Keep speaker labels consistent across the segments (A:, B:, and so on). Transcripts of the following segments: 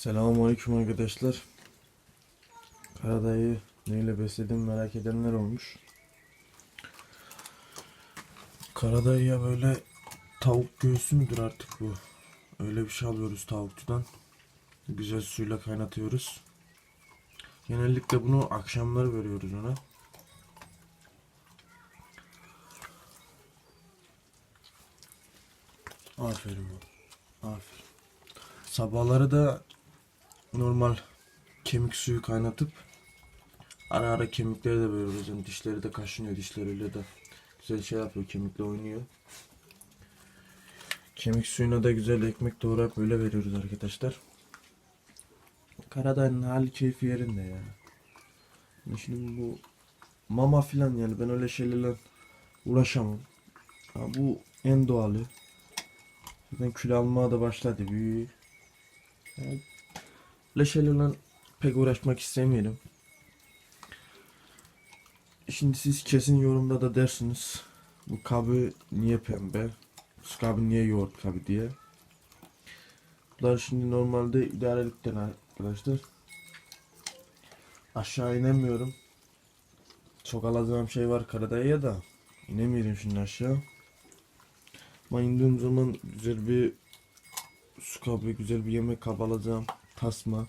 A: Selamünaleyküm arkadaşlar. Karadayı neyle besledim merak edenler olmuş. Karadayıya böyle tavuk göğsü müdür artık bu? Öyle bir şey alıyoruz tavukçudan. Güzel suyla kaynatıyoruz. Genellikle bunu akşamları veriyoruz ona. Aferin oğlum. Aferin. Sabahları da normal kemik suyu kaynatıp ara ara kemikleri de veriyoruz. Yani dişleri de kaşınıyor dişleriyle de güzel şey yapıyor kemikle oynuyor. Kemik suyuna da güzel ekmek doğrayıp öyle veriyoruz arkadaşlar. Karadayı'nın hali keyfi yerinde ya. Şimdi bu mama filan yani ben öyle şeylerle uğraşamam. Ha, bu en doğalı. Zaten kilo almaya da başladı büyüğü. Yani öyle şeylerle pek uğraşmak istemiyorum. Şimdi siz kesin yorumda da dersiniz. Bu kabı niye pembe? Bu kabı niye yoğurt kabı diye. Bunlar şimdi normalde idarelikten arkadaşlar. Aşağı inemiyorum. Çok alacağım şey var Karadayı'ya da. İnemiyorum şimdi aşağı. Ama indiğim zaman güzel bir su kabı, güzel bir yemek kabı alacağım. Tasma.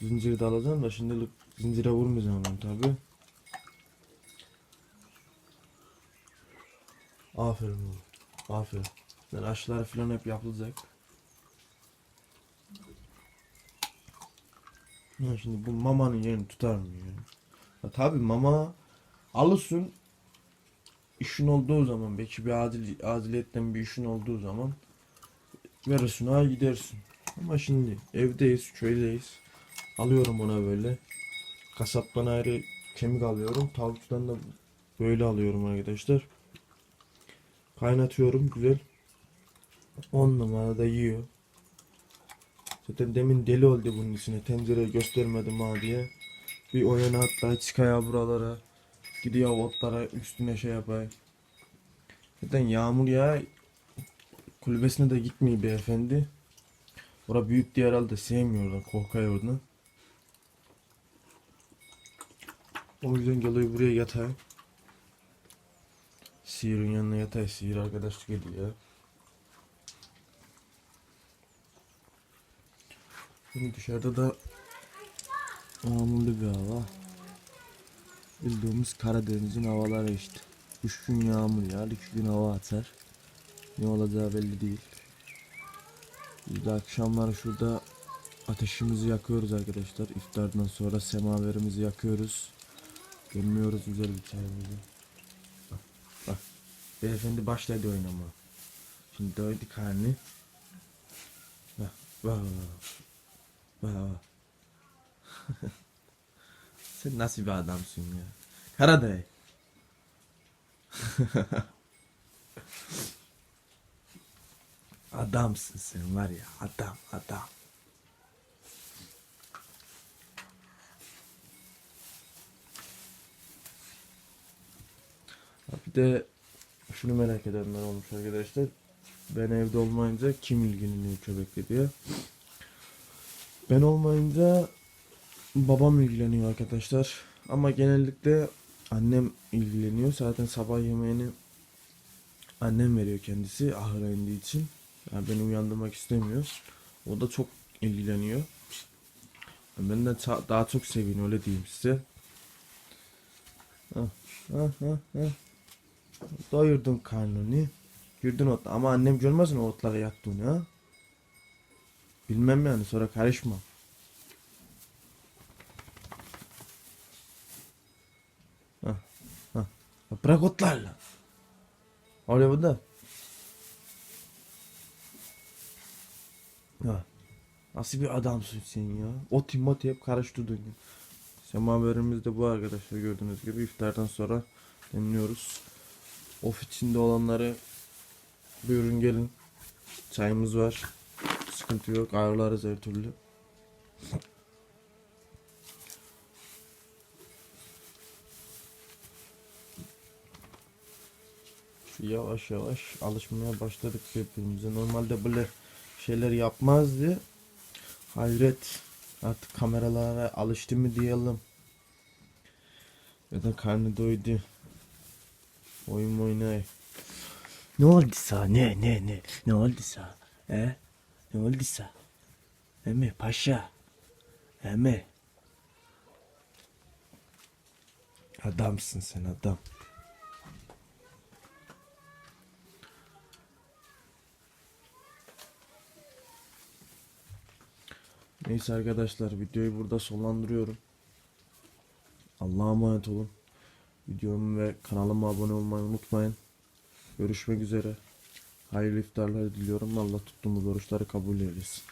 A: Zinciri de alacağım da şimdilik zincire vurmayacağım ben tabi. Aferin oğlum. Aferin. Yani aşılar falan hep yapılacak. Ya şimdi bu mamanın yerini tutar mı yani? Ya tabi mama alırsın işin olduğu zaman belki bir adil, adiliyetten bir işin olduğu zaman verirsin ha gidersin. Ama şimdi evdeyiz, köydeyiz. Alıyorum ona böyle. Kasaptan ayrı kemik alıyorum. Tavukçudan da böyle alıyorum arkadaşlar. Kaynatıyorum güzel. 10 numarada yiyor. Zaten demin deli oldu bunun içine. Tencereyi göstermedim ha diye. Bir o yana hatta çıkaya buralara. Gidiyor otlara üstüne şey yapay. Zaten yağmur ya kulübesine de gitmiyor beyefendi. Ora büyük diye herhalde sevmiyorlar. Korkuyor oradan. O yüzden geliyor buraya yatay. Sihir'in yanına yatay. Sihir arkadaşlık ediyor. Şimdi dışarıda da yağmurlu bir hava. Bildiğimiz Karadeniz'in havaları işte. Üç gün yağmur yağar, iki gün hava atar. Ne olacağı belli değil. Biz de akşamları şurada ateşimizi yakıyoruz arkadaşlar. İftardan sonra semaverimizi yakıyoruz. Gömüyoruz güzel bir çayımızı. Bak, bak. Beyefendi başladı oynama. Şimdi doydu karnı. Bak, bak, bak. bak. Sen nasıl bir adamsın ya? Karaday. Adamsın sen var ya adam adam. Bir de şunu merak edenler olmuş arkadaşlar. Ben evde olmayınca kim ilgileniyor köpekle diye. Ben olmayınca babam ilgileniyor arkadaşlar. Ama genellikle annem ilgileniyor. Zaten sabah yemeğini annem veriyor kendisi ahıra indiği için. Yani beni uyandırmak istemiyor. O da çok ilgileniyor. Yani Benden ça- daha çok seviniyor öyle diyeyim size. Ha, ha, ha, ha. Doyurdun karnını. Girdin ot ama annem görmesin o otlara yattığını ha. Bilmem yani sonra karışma. Ha, ha. Bırak otlarla. Oraya bu da. Ya. Nasıl bir adamsın sen ya? Ot imot hep karıştırdın ya. Semaverimiz de bu arkadaşlar gördüğünüz gibi iftardan sonra dinliyoruz. Of içinde olanları buyurun gelin. Çayımız var. Sıkıntı yok. Ayarlarız her türlü. Yavaş yavaş alışmaya başladık birbirimize. Normalde böyle şeyler yapmazdı. Hayret. Artık kameralara alıştı mı diyelim. Ya da karnı doydu. Oyun oynay.
B: Ne oldu sana? Ne ne ne? Ne oldu sana? He? Ne oldu sana? Emi paşa. Emi.
A: Adamsın sen adam. Neyse arkadaşlar videoyu burada sonlandırıyorum. Allah'a emanet olun. Videomu ve kanalıma abone olmayı unutmayın. Görüşmek üzere. Hayırlı iftarlar diliyorum. Allah tuttuğumuz oruçları kabul eylesin.